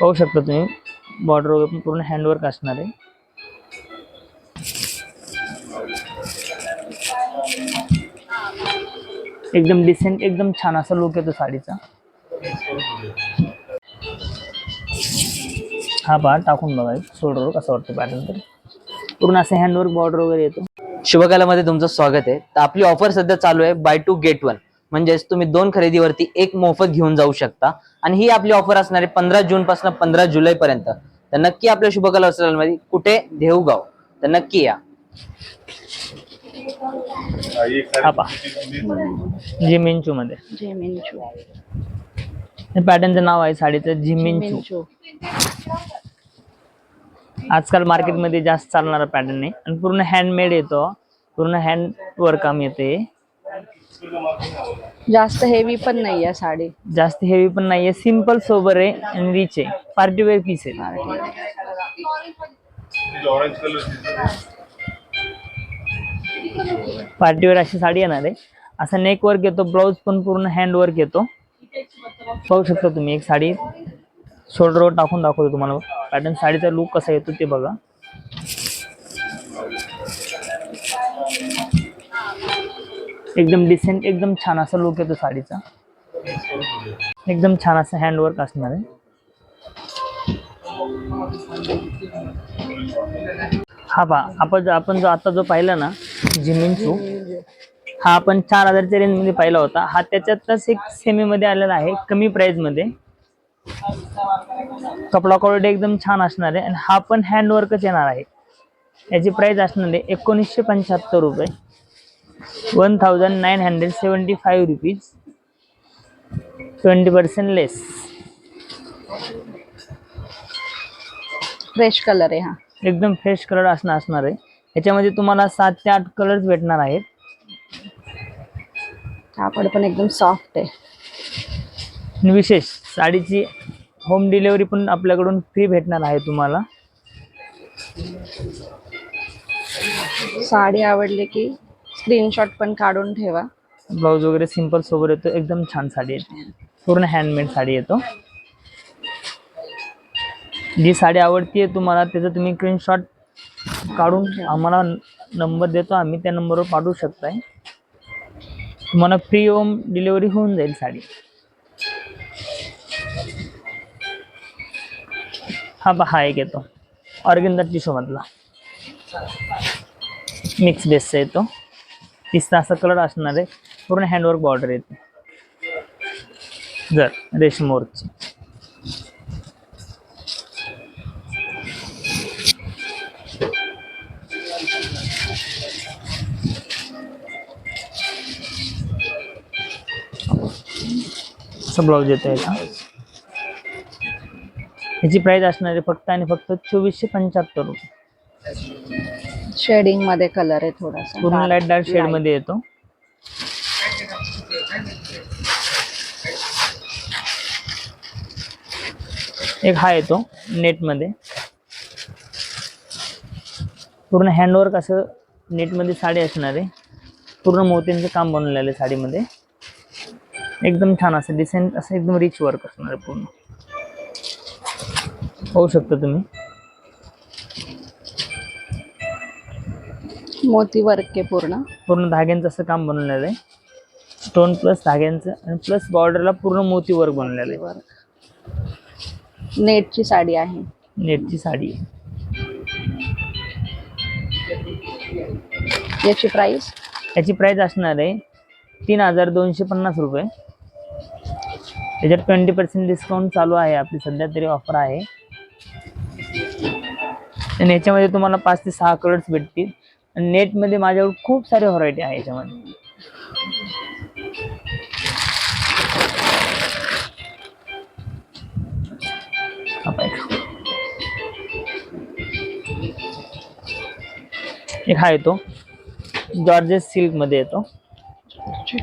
पाहू शकता तुम्ही. बॉर्डर वगैरे पण पूर्ण हँडवर्क असणार आहे. एकदम डिसेंट एकदम छान असा लुक येतो साडीचा. हा पहा टाकून बघा सोडर कसं वाटतं पॅटर्न तर. पूर्ण असं हँडवर्क बॉर्डर वगैरे येतो. शुभकालामध्ये तुमचं स्वागत आहे. तर आपली ऑफर सध्या चालू आहे बाय टू गेट वन म्हणजेच तुम्ही दोन खरेदीवरती एक मोफत घेऊन जाऊ शकता. आणि ही आपली ऑफर असणार आहे पंधरा जून पासून पंधरा जुलै पर्यंत. तर नक्की आपल्या शुभकला वस्त्रालयामध्ये कुठे? देऊगाव तर नक्की या. जिमिंचू. मध्ये पॅटर्नचं नाव आहे साडीचं जिमिंचू. आजकाल मार्केटमध्ये जास्त चालणारा पॅटर्न आहे. आणि पूर्ण हँडमेड येतो. पूर्ण हँड वर्क काम येते. जास्त हेवी पण नाही आहे साडी. जास्त हेवी पण नाहीये. सिंपल सोबर आहे आणि रिच आहे. पार्टी वेअर पीस आहे. पार्टी वेअर अशी साडी येणार आहे. असा नेक वर्क येतो ब्लाऊज पण पूर्ण हँड वर्क येतो पाहू शकता तुम्ही एक साडी. शोल्डरवर टाकून दाखवतो तुम्हाला. पॅटर्न साडीचा लुक कसा येतो ते बघा. एकदम डिसेंट एकदम छान असा लुक येतो साडीचा. एकदम छान असं हँडवर्क असणार आहे. हा पहा आपण जो आपण जो आता जो पाहिला ना जिमिनचू हा आपण चार हजारच्या रेंजमध्ये पाहिला होता. हा त्याच्यातच एक सेमी मध्ये आलेला आहे कमी प्राइसमध्ये. कपडा क्वालिटी एकदम छान असणार आहे आणि हा पण हँडवर्कच येणार आहे. याची प्राइस असणार आहे एकोणीसशे पंच्याहत्तर रुपये. One thousand nine hundred seventy five rupees twenty percent less fresh colour आहे हा. एकदम फ्रेश कलर असणं असणार आहे. याच्यामध्ये तुम्हाला सात ते आठ कलर्स भेटणार आहेत. कापड पण एकदम सॉफ्ट आहे. विशेष साडीची होम डिलेवरी पण आपल्याकडून फ्री भेटणार आहे तुम्हाला. साडी आवडली की स्क्रीनशॉट पण काढून ठेवा. ब्लाऊज वगैरे सिंपल सोबत येतो. एकदम छान साडी येते पूर्ण हँडमेड साडी येतो जी साडी आवडतीये तुम्हाला त्याचं तुम्ही स्क्रीनशॉट काढून आम्हाला नंबर देतो. आम्ही त्या नंबरवर पाठवू शकताय. तुम्हाला फ्री होम डिलिव्हरी होऊन जाईल साडी. हा पहा एक येतो. ऑर्गेंदा टिशू मधला. मिक्स बेसचा येतो. पिस्ता असा कलर असणार आहे. पूर्ण हँडवर्क बॉर्डर येते. जर रेशमोरची असं ब्लाऊज येतो याचा ह्याची प्राइस असणार आहे फक्त आणि फक्त चोवीसशे पंच्याहत्तर रुपये. शेडिंगमध्ये कलर आहे थोडासा. पूर्ण लाइट डार्क शेड. मध्ये येतो. एक हा येतो नेटमध्ये. पूर्ण हँडवर्क असं नेटमध्ये साडी असणार आहे. पूर्ण मोत्यांचं काम बनवलेलं आहे साडीमध्ये. एकदम छान असं डिसेंट असं एकदम रिच वर्क असणार आहे पूर्ण. होऊ शकता तुम्ही. मोती वर्क आहे पूर्ण. पूर्ण धाग्यांचं असं काम बनवलेलं आहे. स्टोन प्लस धाग्यांचं आणि प्लस बॉर्डरला पूर्ण मोती वर्क बनवलेलं आहे. वर्क नेटची साडी आहे. नेटची साडी. आहे. याची प्राइस याची प्राइस असणार आहे तीन हजार दोनशे पन्नास रुपये. त्याच्यात ट्वेंटी पर्सेंट डिस्काउंट चालू आहे. आपली सध्या तरी ऑफर आहे. आणि याच्यामध्ये तुम्हाला पाच ते सहा कलर्स भेटतील. नेटमध्ये माझ्याकडे खूप सारे व्हरायटी आहे याच्यामध्ये. हा एक हा येतो. जॉर्जेस सिल्कमध्ये येतो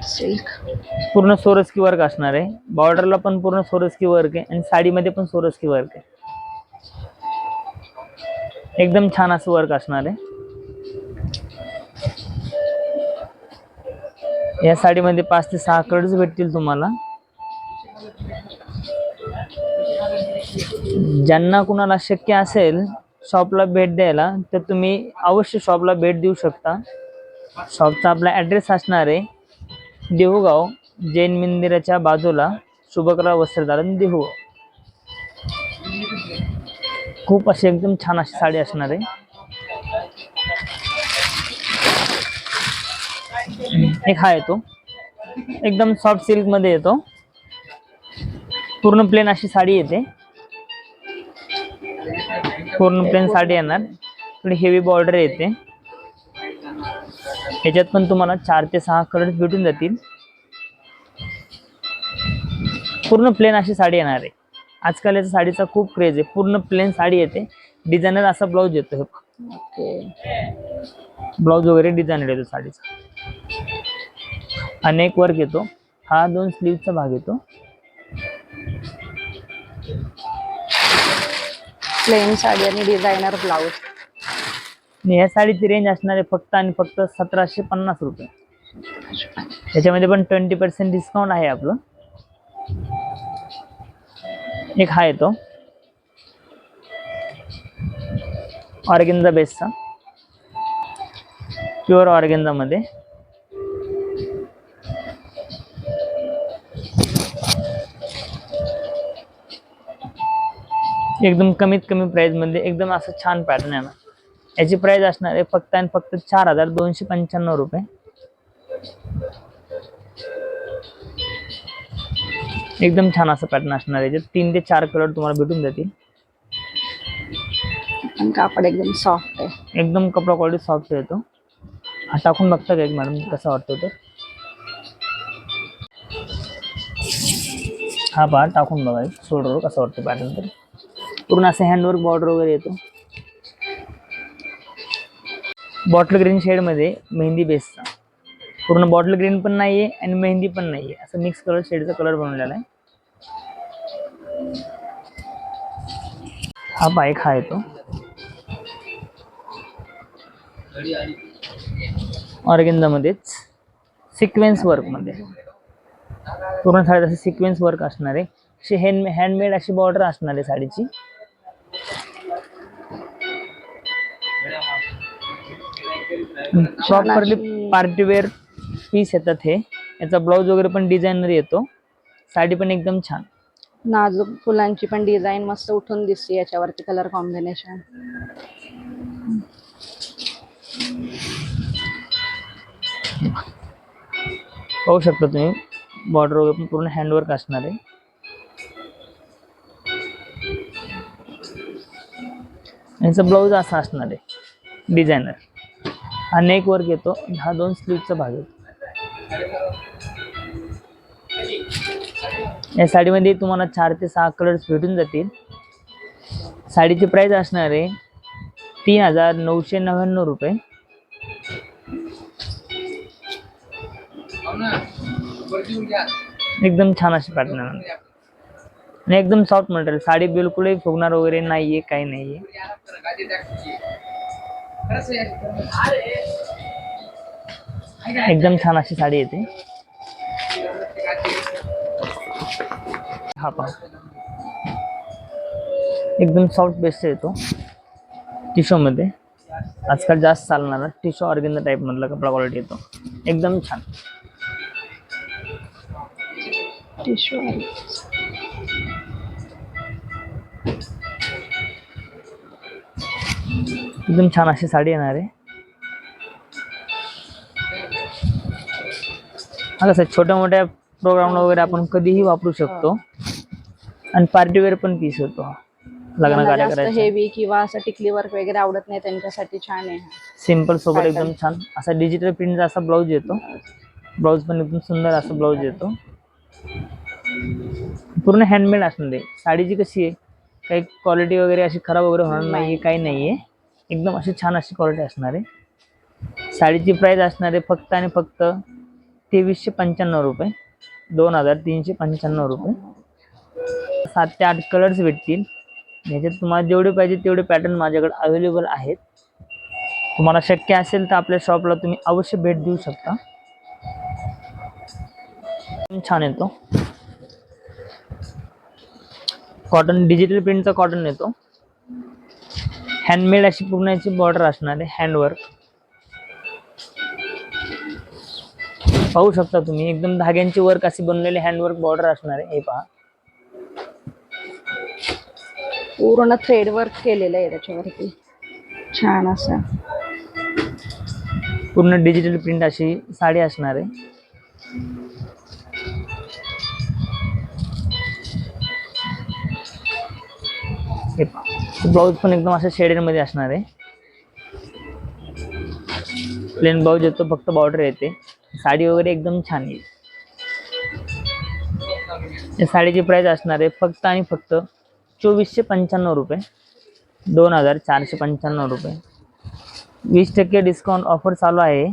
सिल्क. पूर्ण सोरस्की वर्क असणार आहे. बॉर्डरला पण पूर्ण सोरस्की वर्क आहे आणि साडीमध्ये पण सोरस्की वर्क आहे. एकदम छान असं वर्क असणार आहे. या साडीमध्ये पाच ते सहा कडच भेटतील तुम्हाला. ज्यांना कुणाला शक्य असेल शॉपला भेट द्यायला तर तुम्ही अवश्य शॉपला भेट देऊ शकता. शॉपचा आपला ॲड्रेस असणार आहे देहूगाव जैन मंदिराच्या बाजूला शुभकरा वस्त्रधारण देहू खूप अशी एकदम छान अशी साडी असणार आहे. एक हा येतो. एकदम सॉफ्ट सिल्कमध्ये येतो. पूर्ण प्लेन अशी साडी येते. पूर्ण प्लेन साडी येणार. थोडी हेवी बॉर्डर येते. याच्यात पण तुम्हाला चार ते सहा कलर भेटून जातील. पूर्ण प्लेन अशी साडी येणार आहे. आजकाल याच्या साडीचा खूप क्रेज आहे. पूर्ण प्लेन साडी येते. डिझायनर असा ब्लाऊज येतो ब्लाऊज वगैरे डिझायनर येतो साडीचा. अनेक वर्क येतो. हा दोन स्लीवचा भाग येतो. प्लेन साडी आणि डिझायनर ब्लाऊज आणि या साडीची रेंज असणार आहे फक्त आणि फक्त सतराशे पन्नास रुपये. त्याच्यामध्ये पण ट्वेंटी पर्सेंट डिस्काउंट आहे आपलं. एक हा येतो. ऑर्गेन्झा बेसचा. प्युअर ऑर्गेन्झामध्ये एकदम कमीत कमी प्राइस प्राईजमध्ये एकदम असं छान पॅटर्न आहे ना. याची प्राइस असणार आहे फक्त आणि फक्त चार हज़ार दोनशे पंच्याण्णव रुपये. एकदम छान असं पॅटर्न असणार आहे. याच्यात तीन ते चार कलर तुम्हाला भेटून जातील. आणि कापड एकदम सॉफ्ट आहे. एकदम कपडा क्वालिटी सॉफ्ट येतो हा टाकून बघता का एक मॅडम कसा वाटतो तर हा पहा टाकून बघा. एक सोडरो कसा वाटतो पॅटर्न तर. पूर्ण असं हँडवर्क बॉर्डर वगैरे येतो. बॉटल ग्रीन शेडमध्ये मेहंदी बेसचा पूर्ण बॉटल ग्रीन पण नाहीये आणि मेहंदी पण नाहीये. असं मिक्स कलर शेडचा कलर बनवलेला आहे. हा बाईक हा येतो. ऑर्गेंदामध्येच सिक्वेन्स वर्कमध्ये पूर्ण साडीत असं सिक्वेन्स वर्क असणार आहे. अशी हँड हँडमेड अशी बॉर्डर असणार आहे साडीची. प्रॉपरली पार्टीवेअर पीस येतात हे. याचा ब्लाऊज वगैरे पण डिझायनर येतो. साडी पण एकदम छान. नाजूक फुलांची पण डिझाईन मस्त उठून दिसते याच्यावरती कलर कॉम्बिनेशन पाहू शकता तुम्ही बॉर्डर वगैरे पण पूर्ण हँडवर्क असणार आहे. यांचं ब्लाऊज असा असणार आहे डिझायनर हा नेक वर्क येतो हा दोन स्लीवचा भाग येतो. या साडीमध्ये तुम्हाला चार ते सहा कलर्स भेटून जातील. साडीची प्राईस असणार आहे तीन हजार नऊशे नव्याण्णव रुपये. एकदम छान अशी पाठणार आणि एकदम सॉफ्ट मटेरियल साडी बिलकुलही फुगणार वगैरे काही नाहीये एकदम छान अशी साडी येते हा पहा एकदम सॉफ्ट बेस्ट येतो टिशो मध्ये आजकाल जास्त चालणारा टिशो ऑर्गेन टाईप मधला कपडा क्वालिटी येतो एकदम छान। टिश्यू एकदम छान अशी साडी येणार आहे. हा कसं आहे, छोट्या मोठ्या प्रोग्राम वगैरे आपण कधीही वापरू शकतो. आणि पार्टीवेअर पण पीस होतो. लग्न कार्य करायचं. हेवी किंवा असं टिकली वर्क वगैरे आवडत नाही त्यांच्यासाठी छान आहे सिंपल सोबत. एकदम छान. असा डिजिटल प्रिंटचा असा ब्लाऊज येतो. ब्लाऊज पण एकदम सुंदर असा ब्लाऊज येतो. पूर्ण हँडमेड असणार आहे. साडीची कशी आहे? काही क्वालिटी वगैरे अशी खराब वगैरे होणार नाहीये काही नाहीये. एकदम अशी छान अशी क्वालिटी असणार. आहे साडीची प्राईज असणार आहे फक्त आणि फक्त तेवीसशे पंच्याण्णव रुपये. दोन हजार तीनशे पंच्याण्णव रुपये. सात ते आठ कलर्स भेटतील. ह्याच्यात तुम्हाला जेवढे पाहिजे तेवढे पॅटर्न माझ्याकडे अवेलेबल आहेत. तुम्हाला शक्य असेल तर आपल्या शॉपला तुम्ही अवश्य भेट देऊ शकता. छान येतो. कॉटन डिजिटल प्रिंटचा कॉटन येतो. हँडमेड अशी पूर्ण याची बॉर्डर असणार आहे हँडवर्क पाहू शकता तुम्ही एकदम धाग्यांची वर्क अशी बनलेली हँडवर्क बॉर्डर असणार आहे हे पहा. पूर्ण थ्रेड वर्क केलेलं आहे त्याच्यावरती. छान असं. पूर्ण डिजिटल प्रिंट अशी साडी असणार आहे. हे पहा. ब्लाऊज पण एकदम असं शेडेडमध्ये असणार आहे. प्लेन ब्लाऊज येतो फक्त बॉर्डर येते. साडी वगैरे एकदम छान येईल. या साडीची प्राईस असणार आहे फक्त आणि फक्त चोवीसशे पंच्याण्णव रुपये. दोन हजार चारशे पंच्याण्णव रुपये. वीस टक्के डिस्काउंट ऑफर चालू आहे.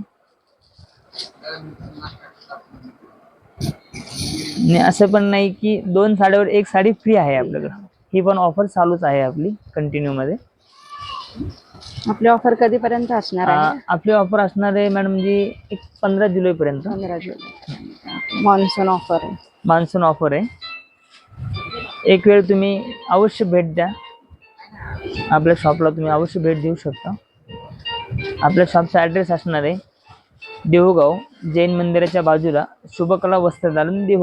आणि असं पण नाही की दोन साड्यावर एक साडी फ्री आहे आपल्याकडं. ही पण ऑफर चालूच आहे आपली कंटिन्यू मध्ये. आपली ऑफर कधीपर्यंत असणार आहे? आपली ऑफर असणार आहे मॅडम जी एक पंधरा जुलै पर्यंत पंधरा जुलै. मॉन्सून ऑफर आहे. मान्सून ऑफर आहे. एक वेळ तुम्ही अवश्य भेट द्या. आपल्या शॉपला तुम्ही अवश्य भेट देऊ शकता. आपल्या शॉपचा ॲड्रेस असणार आहे देहूगाव जैन मंदिराच्या बाजूला शुभकला वस्त्रदालन देहू